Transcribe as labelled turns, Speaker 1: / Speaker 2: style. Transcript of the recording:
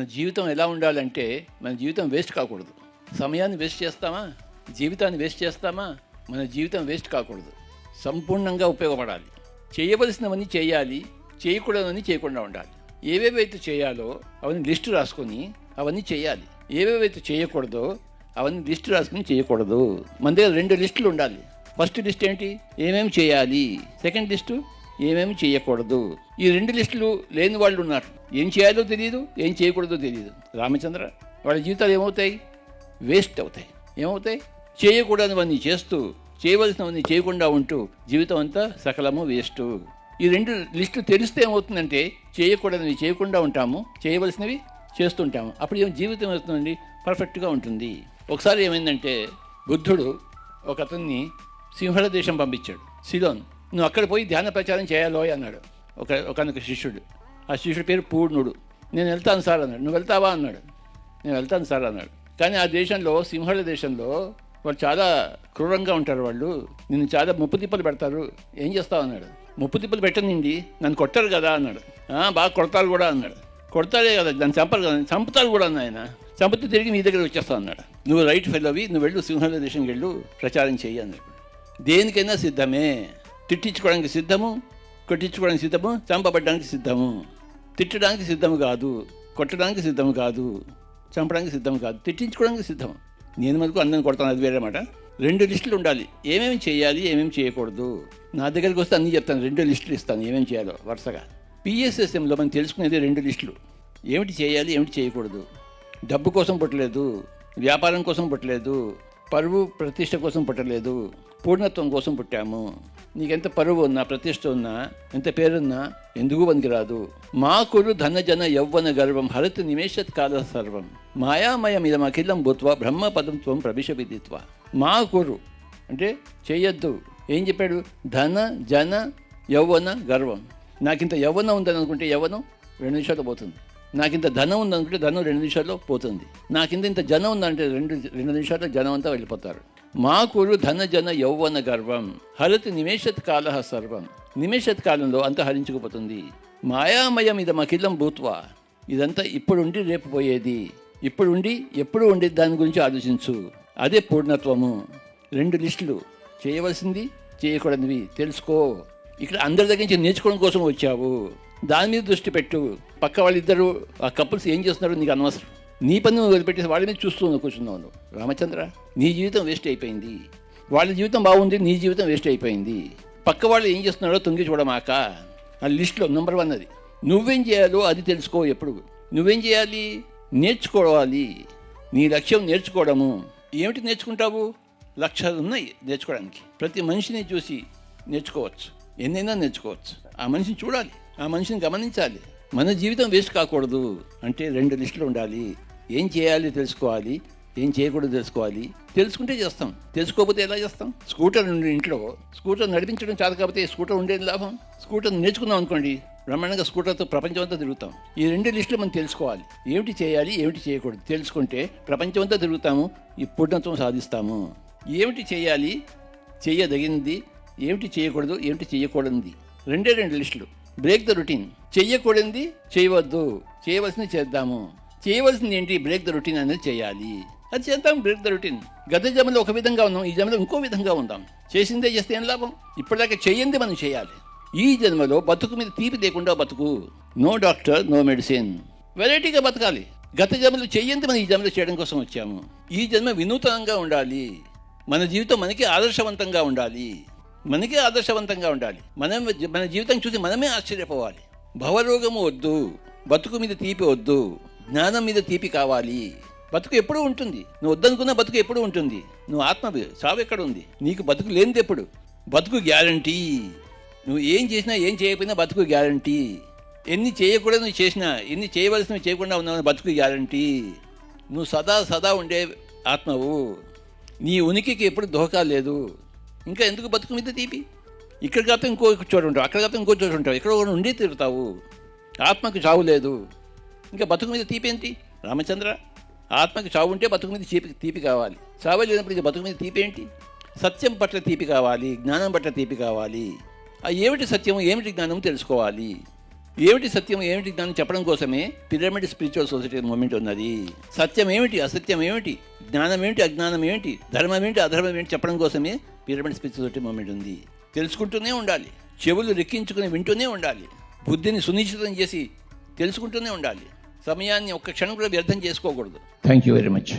Speaker 1: మన జీవితం ఎలా ఉండాలంటే మన జీవితం వేస్ట్ కాకూడదు. సమయాన్ని వేస్ట్ చేస్తామా? జీవితాన్ని వేస్ట్ చేస్తామా? మన జీవితం వేస్ట్ కాకూడదు. సంపూర్ణంగా ఉపయోగపడాలి. చేయవలసినవన్నీ చేయాలి. చేయకూడదని చేయకుండా ఉండాలి. ఏవేవైతే చేయాలో అవన్నీ లిస్టు రాసుకొని అవన్నీ చేయాలి. ఏవేవైతే చేయకూడదో అవన్నీ లిస్టు రాసుకొని చేయకూడదు. మన దగ్గర రెండు లిస్టులు ఉండాలి. ఫస్ట్ లిస్ట్ ఏంటి? ఏమేమి చేయాలి? సెకండ్ లిస్టు ఏమేమి చేయకూడదు. ఈ రెండు లిస్టులు లేని వాళ్ళు ఉన్నారు ఏం చేయాలో తెలియదు ఏం చేయకూడదో తెలియదు రామచంద్ర వాళ్ళ జీవితాలు ఏమవుతాయి? వేస్ట్ అవుతాయి. ఏమవుతాయి? చేయకూడనివన్నీ చేస్తూ చేయవలసినవన్నీ చేయకుండా ఉంటూ జీవితం అంతా సకలము వేస్ట్. ఈ రెండు లిస్టు తెలిస్తే ఏమవుతుందంటే చేయకూడనివి చేయకుండా ఉంటాము చేయవలసినవి చేస్తుంటాము. అప్పుడు ఏం జీవితం అవుతుందండి పర్ఫెక్ట్గా ఉంటుంది. ఒకసారి ఏమైందంటే బుద్ధుడు ఒక అతన్ని సింహళ దేశం పంపించాడు సిలోన్. నువ్వు అక్కడ పోయి ధ్యాన ప్రచారం చేయాలో అన్నాడు. ఒక ఒకనొక శిష్యుడు. ఆ శిష్యుడి పేరు పూర్ణుడు. నేను వెళ్తాను సార్ అన్నాడు. నువ్వు వెళ్తావా? అన్నాడు. నేను వెళ్తాను సార్ అన్నాడు. కానీ ఆ దేశంలో సింహళ దేశంలో వాళ్ళు చాలా క్రూరంగా ఉంటారు వాళ్ళు. నిన్ను చాలా ముప్పు తిప్పలు పెడతారు. ఏం చేస్తావు? అన్నాడు. ముప్పు తిప్పలు పెట్టనండి నన్ను కొట్టారు కదా అన్నాడు. బాగా కొడతారు కూడా అన్నాడు. కొడతారే కదా దాన్ని చంపరు కదా చంపుతారు కూడా అన్న ఆయన. చంపితే తిరిగి మీ దగ్గర వచ్చేస్తా అన్నాడు. నువ్వు రైట్ ఫెలోవి నువ్వు వెళ్ళు సింహళ దేశంకి వెళ్ళు ప్రచారం చేయి అన్నాడు. దేనికైనా సిద్ధమే. తిట్టించుకోవడానికి సిద్ధము కొట్టించుకోవడానికి సిద్ధము చంపబడ్డానికి సిద్ధము. తిట్టడానికి సిద్ధము కాదు కొట్టడానికి సిద్ధము కాదు చంపడానికి సిద్ధం కాదు తిట్టించుకోవడానికి సిద్ధం నేను మనకు అందరిని కొడతాను? అది వేరే మాట రెండు లిస్టులు ఉండాలి. ఏమేమి చేయాలి ఏమేమి చేయకూడదు. నా దగ్గరికి వస్తే అన్నీ చెప్తాను. రెండు లిస్టులు ఇస్తాను. ఏమేమి చేయాలో వరుసగా. పిఎస్ఎస్ఎంలో మనం తెలుసుకునేది రెండు లిస్టులు. ఏమిటి చేయాలి ఏమిటి చేయకూడదు? డబ్బు కోసం పుట్టలేదు వ్యాపారం కోసం పుట్టలేదు పరువు ప్రతిష్ట కోసం పుట్టలేదు పూర్ణత్వం కోసం పుట్టాము. నీకెంత పరువు ఉన్నా ప్రతిష్ట ఉన్నా ఎంత పేరున్నా ఎందుకు పనికిరాదు? మా కురు ధనజన యౌవన గర్వం హరత్ నిమేషత్ కాల సర్వం. మాయామయం మీద అఖిలం భూత్వ బ్రహ్మ పదం త్వం ప్రవిశ విదిత్వ. మా కురు అంటే చేయొద్దు ఏం చెప్పాడు? ధన జన యౌవన గర్వం. నాకింత యవ్వనం ఉందని అనుకుంటే యవ్వనం రెండు నిమిషాలు పోతుంది. నాకింత ధనం ఉందనుకుంటే ధనం రెండు నిమిషాల్లో పోతుంది. నాకింత ఇంత జనం ఉందంటే రెండు రెండు నిమిషాల్లో జనం అంతా వెళ్ళిపోతారు. మా కురు ధన జన యౌవన గర్వం హరతి నిమేషత్ కాల సర్వం. నిమేషత్ కాలంలో అంత హరించుకుపోతుంది. మాయామయం ఇది మకిలం భూత్వా. ఇదంతా ఇప్పుడుండి రేపు పోయేది. ఇప్పుడుండి ఎప్పుడు ఉండి దాని గురించి ఆలోచించు. అదే పూర్ణత్వము. రెండు లిస్టులు. చేయవలసింది చేయకూడనివి. తెలుసుకో. ఇక్కడ అందరి దగ్గర నుంచి నేర్చుకోవడం కోసం వచ్చావు. దాని మీద దృష్టి పెట్టు. పక్క వాళ్ళిద్దరూ ఆ కపుల్స్ ఏం చేస్తున్నారో నీకు అనవసరం. నీ పని నువ్వు వదిలిపెట్టేసి వాళ్ళ మీద చూస్తూ కూర్చున్నావు రామచంద్ర నీ జీవితం వేస్ట్ అయిపోయింది. వాళ్ళ జీవితం బాగుంది నీ జీవితం వేస్ట్ అయిపోయింది. పక్క వాళ్ళు ఏం చేస్తున్నాడో తొంగి చూడమాక. ఆ లిస్టులో నెంబర్ వన్ అది. నువ్వేం చేయాలో అది తెలుసుకో ఎప్పుడు. నువ్వేం చేయాలి? నేర్చుకోవాలి. నీ లక్ష్యం నేర్చుకోవడము. ఏమిటి నేర్చుకుంటావు? లక్ష్యాలు ఉన్నాయి నేర్చుకోవడానికి. ప్రతి మనిషిని చూసి నేర్చుకోవచ్చు. ఎన్నైనా నేర్చుకోవచ్చు. ఆ మనిషిని చూడాలి. ఆ మనిషిని గమనించాలి. మన జీవితం వేస్ట్ కాకూడదు అంటే రెండు లిస్టులు ఉండాలి. ఏం చేయాలి తెలుసుకోవాలి ఏం చేయకూడదు తెలుసుకోవాలి? తెలుసుకుంటే చేస్తాం. తెలుసుకోకపోతే ఎలా చేస్తాం? స్కూటర్ నుండి ఇంట్లో స్కూటర్ నడిపించడం చాలు కాకపోతే స్కూటర్ ఉండేది లాభం. స్కూటర్ నేర్చుకున్నాం అనుకోండి బ్రహ్మాండంగా స్కూటర్తో ప్రపంచం అంతా తిరుగుతాం. ఈ రెండు లిస్టులు మనం తెలుసుకోవాలి. ఏమిటి చేయాలి ఏమిటి చేయకూడదు తెలుసుకుంటే ప్రపంచం అంతా తిరుగుతాము ఈ పూర్ణత్వం సాధిస్తాము. ఏమిటి చేయాలి చేయదగినది ఏమిటి చేయకూడదు ఏమిటి చేయకూడనిది. రెండే రెండు లిస్టులు. Break the routine. చెయ్యకూడనిది చేయవద్దు. చేయవలసింది చేద్దాము. చేయవలసింది ఏంటి? బ్రేక్ ద రొటీన్ అనేది చేయాలి. అది చేద్దాం బ్రేక్ ద రొటీన్ గత జమలో ఒక విధంగా ఉన్నాం ఈ జమలో ఇంకో విధంగా ఉందాం. చేసిందే చేస్తే ఏం లాభం? ఇప్పటిదాకా చేయంది మనం చేయాలి. ఈ జన్మలో బతుకు మీద తీపి లేకుండా బతుకు. నో డాక్టర్ నో మెడిసిన్ వెరైటీగా బతకాలి. గత జన్మలు చెయ్యంది మనం ఈ జన్మలో చేయడం కోసం వచ్చాము. ఈ జన్మ వినూతనంగా ఉండాలి. మన జీవితం మనకి ఆదర్శవంతంగా ఉండాలి. మనకే ఆదర్శవంతంగా ఉండాలి. మనం మన జీవితం చూసి మనమే ఆశ్చర్యపోవాలి. భవరోగము వద్దు. బతుకు మీద తీపి వద్దు. జ్ఞానం మీద తీపి కావాలి. బతుకు ఎప్పుడూ ఉంటుంది. నువ్వు వద్దనుకున్న బతుకు ఎప్పుడూ ఉంటుంది. నువ్వు ఆత్మ చావు ఎక్కడ ఉంది? నీకు బతుకు లేనిది ఎప్పుడు బతుకు గ్యారంటీ. నువ్వు ఏం చేసినా ఏం చేయకపోయినా బతుకు గ్యారంటీ. ఎన్ని చేయకూడదు నువ్వు చేసినా ఎన్ని చేయవలసినవి చేయకుండా ఉన్నావు బతుకు గ్యారంటీ. నువ్వు సదా సదా ఉండే ఆత్మవు. నీ ఉనికికి ఎప్పుడు దోహకా లేదు. ఇంకా ఎందుకు బతుకు మీద తీపి? ఇక్కడ కాకపోతే ఇంకో చోటు ఉంటావు అక్కడ కాకపోతే ఇంకో చోటు ఉంటావు. ఇక్కడ ఉండి తిరుగుతావు. ఆత్మకు చావు లేదు. ఇంకా బతుకు మీద తీపేంటి రామచంద్ర ఆత్మకి చావు ఉంటే బతుకు మీద తీపి తీపి కావాలి. చావు లేనప్పుడు ఇంకా బతుకు మీద తీపేంటి సత్యం పట్ల తీపి కావాలి జ్ఞానం పట్ల తీపి కావాలి. ఆ ఏమిటి సత్యం ఏమిటి జ్ఞానం తెలుసుకోవాలి. ఏమిటి సత్యం ఏమిటి జ్ఞానం చెప్పడం కోసమే పిరమిడ్ స్పిరిచువల్ సొసైటీ మూమెంట్ ఉన్నది. సత్యం ఏమిటి అసత్యం ఏమిటి జ్ఞానం ఏమిటి అజ్ఞానం ఏమిటి ధర్మం ఏమిటి అధర్మం ఏమిటి చెప్పడం కోసమే పిరమిడ్ స్పిరిచువల్ సొసైటీ మూమెంట్ ఉంది. తెలుసుకుంటూనే ఉండాలి. చెవులు రెక్కించుకుని వింటూనే ఉండాలి. బుద్ధిని సునిశ్చితం చేసి తెలుసుకుంటూనే ఉండాలి. సమయాన్ని ఒక్క క్షణం కూడా వ్యర్థం చేసుకోకూడదు. Thank you very much